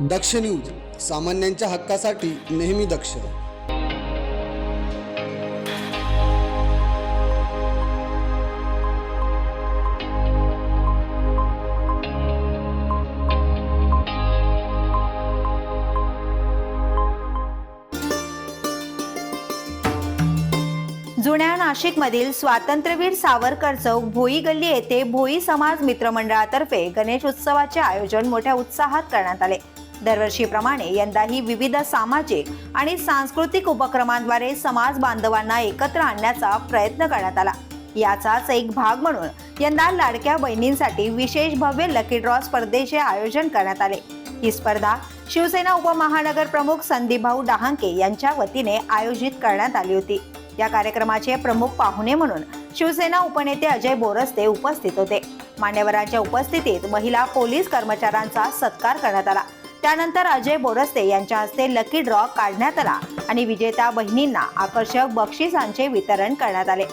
दक्ष news सामान्यांच्या हक्कासाठी नेहमी दक्ष. जुन्या नाशिकमधील स्वातंत्र्यवीर सावरकर चौक भोई गल्ली येथे भोई समाज मित्रमंडळातर्फे गणेश उत्सवाचे आयोजन मोठ्या उत्साहात करण्यात आले. दरवर्षीप्रमाणे यंदाही विविध सामाजिक आणि सांस्कृतिक उपक्रमांद्वारे समाज बांधवांना एकत्र आणण्याचा प्रयत्न करण्यात आला. याचाच एक भाग म्हणून यंदा लाडक्या बहिणींसाठी विशेष भव्य लकी ड्रॉ स्पर्धेचे आयोजन करण्यात आले. ही स्पर्धा शिवसेना उपमहानगर प्रमुख संदीपभाऊ डहांके यांच्या वतीने आयोजित करण्यात आली होती. या कार्यक्रमाचे प्रमुख पाहुणे म्हणून शिवसेना उपनेते अजय बोरस्ते उपस्थित होते. मान्यवरांच्या उपस्थितीत महिला पोलीस कर्मचाऱ्यांचा सत्कार करण्यात आला. त्यानंतर अजय बोरस्ते यांच्या हस्ते लकी ड्रॉ काढण्यात आला आणि विजेत्या बहिणींना आकर्षक बक्षिसांचे वितरण करण्यात आले.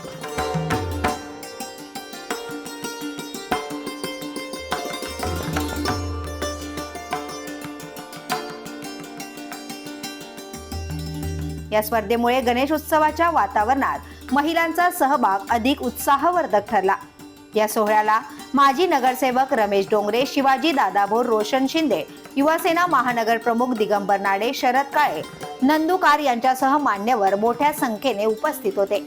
या स्पर्धेमुळे गणेश उत्सवाच्या वातावरणात महिलांचा सहभाग अधिक उत्साहवर्धक ठरला. या सोहळ्याला माजी नगरसेवक रमेश डोंगरे शिवाजी दादाभोर रोशन शिंदे युवासेना महानगर प्रमुख दिगंबर नाडे शरद काळे नंदुकार यांच्यासह मान्यवर मोठ्या संख्येने उपस्थित होते.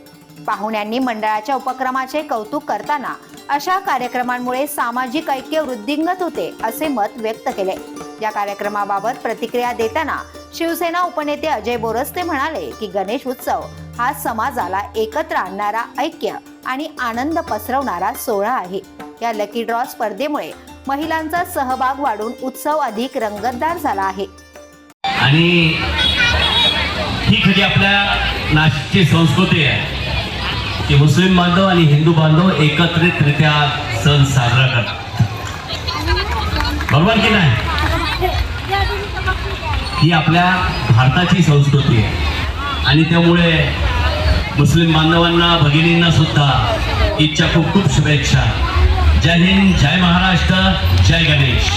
पाहुण्यांनी मंडळाच्या उपक्रमाचे कौतुक करताना अशा कार्यक्रमांमुळे सामाजिक ऐक्य वृद्धिंगत होते असे मत व्यक्त केले. या कार्यक्रमाबाबत प्रतिक्रिया देताना शिवसेना उपनेते अजय बोरस्ते म्हणाले की गणेश उत्सव हा समाजाला एकत्र आणणारा ऐक्य आणि आनंद पसरवणारा सोहळा आहे. या लकी ड्रॉ स्पर्धेमुळे महिलांचा सहभाग वाढून उत्सव अधिक रंगतदार झाला आहे. आणि ही खरी आपल्या नाशिकची संस्कृती आहे की मुस्लिम बांधव आणि हिंदू बांधव एकत्रितरित्या सण साजरा करतात. बरोबर की नाही? ही आपल्या भारताची संस्कृती आहे. आणि त्यामुळे मुस्लिम बांधवांना भगिनींना सुद्धा ईदच्या खूप खूप शुभेच्छा. जय हिंद जय महाराष्ट्र जय गणेश.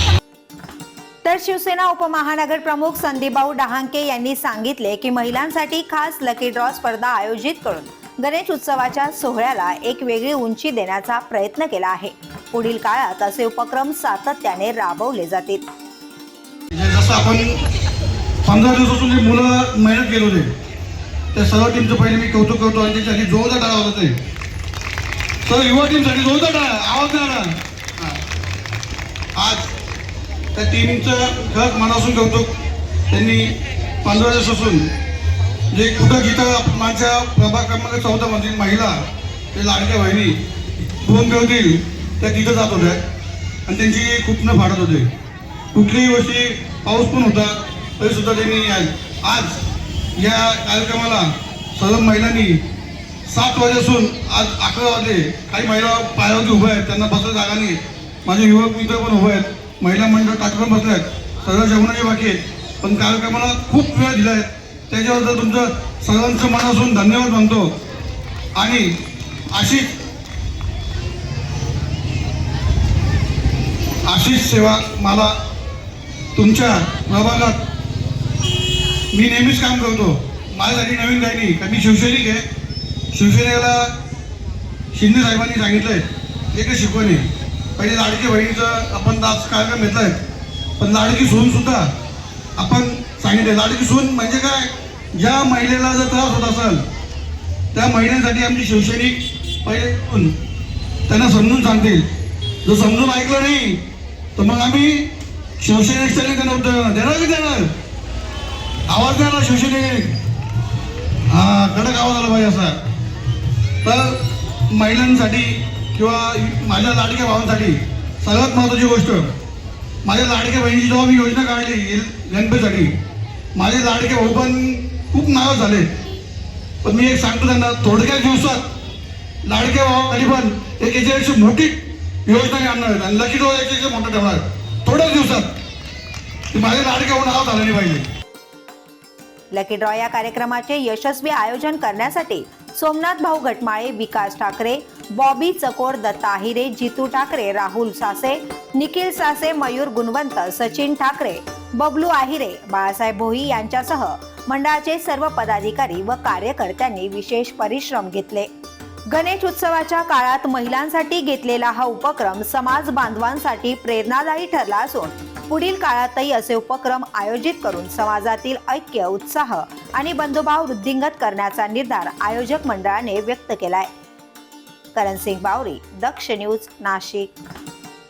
तर शिवसेना उपमहानगर प्रमुख संदीपभाऊ डहांके यांनी सांगितले की महिलांसाठी खास लकी ड्रॉ स्पर्धा आयोजित करून गणेश उत्सवाच्या सोहळ्याला एक वेगळी उंची देण्याचा प्रयत्न केला आहे. पुढील काळात असे उपक्रम सातत्याने राबवले जातील. जसं आपण पंधरा दिवसापासून जे मुलं मेहनत केली होते त्या सर्व टीमचं पहिले मी कौतुक करतो आणि त्याच्यासाठी जोरदार टाळा होता ते. सर्व युवा टीमसाठी जोरदार टाळा आवाज द्या आज त्या टीमचं खरंच मनासून कौतुक त्यांनी पंधरा दिवसापासून जे कुठं जिथं माझ्या प्रभाग क्रमांक चौदामधील महिला ते लाडक्या बहिणी दोन ठेवतील त्या तिथं जात होत्या. आणि त्यांची खूप न फाडत होते. कुठलीही गोष्टी पाऊस पण होता तरीसुद्धा त्यांनी आज- आज या कार्यक्रमाला सर्व महिलांनी सात वाजेसून आज अकरा वाजले. काही महिला पायावरती उभ्या आहेत त्यांना बसायला जागा नाही. माझे युवक मित्र पण उभे आहेत. महिला मंडळ टाकून बसले आहेत. सगळं जेवणाचे बाकी आहेत. पण कार्यक्रमाला खूप वेळ दिला आहे. त्याच्याबद्दल तुमचं सर्वांचं मनासून धन्यवाद मानतो. आणि अशीच अशीच सेवा मला तुमच्या प्रभागात मी नेहमीच काम करतो. माझ्यासाठी नवीन काही नाही. कारण मी शिवसैनिक आहे. शिवसेनेला शिंदे साहेबांनी सांगितलंय एकच शिकवणी पहिले लाडकी बहिणीचं आपण आज कार्यक्रम घेतलाय पण लाडकी सून सुद्धा आपण सांगितले लाडकी सून म्हणजे काय? ज्या महिलेला जर त्रास होत असेल त्या महिलेसाठी आमची शिवसैनिक पहिले त्यांना समजून सांगतील. जर समजून ऐकलं नाही तर मग आम्ही शिवसैनिक त्यांना उत्तर देणार. देणार की देणार? आवाज द्या ना शिवसैनिक हा कडक आवाज आला पाहिजे असा. तर महिलांसाठी किंवा माझ्या लाडक्या भावांसाठी सर्वात महत्त्वाची गोष्ट माझ्या लाडक्या बहिणीची जेव्हा मी योजना काढली गणपतीसाठी माझे लाडके भाऊ पण खूप नाराज झाले. पण मी एक सांगतो त्यांना थोडक्या दिवसात लाडक्या भावासाठी पण एक याच्यापेक्षा मोठी योजना आणणार आहेत आणि लकी डोळा याच्यापेक्षा मोठा ठेवणार थोड्याच दिवसात. माझे लाडके भाऊ नाराज झाले नाही पाहिजे. लकी ड्रॉ या कार्यक्रमाचे यशस्वी आयोजन करण्यासाठी सोमनाथ भाऊ घटमाळे विकास ठाकरे बॉबी चकोर दत्ता हिरे जितू ठाकरे राहुल सासे निखिल सासे मयूर गुणवंत सचिन ठाकरे बबलू आहिरे बाळासाहेब भोई यांच्यासह मंडळाचे सर्व पदाधिकारी व कार्यकर्त्यांनी विशेष परिश्रम घेतले. गणेश उत्सवाच्या काळात महिलांसाठी घेतलेला हा उपक्रम समाज बांधवांसाठी प्रेरणादायी ठरला असून पुढील काळातही असे उपक्रम आयोजित करून समाजातील ऐक्य उत्साह आणि बंधुभाव वृद्धिंगत करण्याचा निर्धार आयोजक मंडळाने व्यक्त केलाय. करण सिंग बावरी दक्ष न्यूज नाशिक.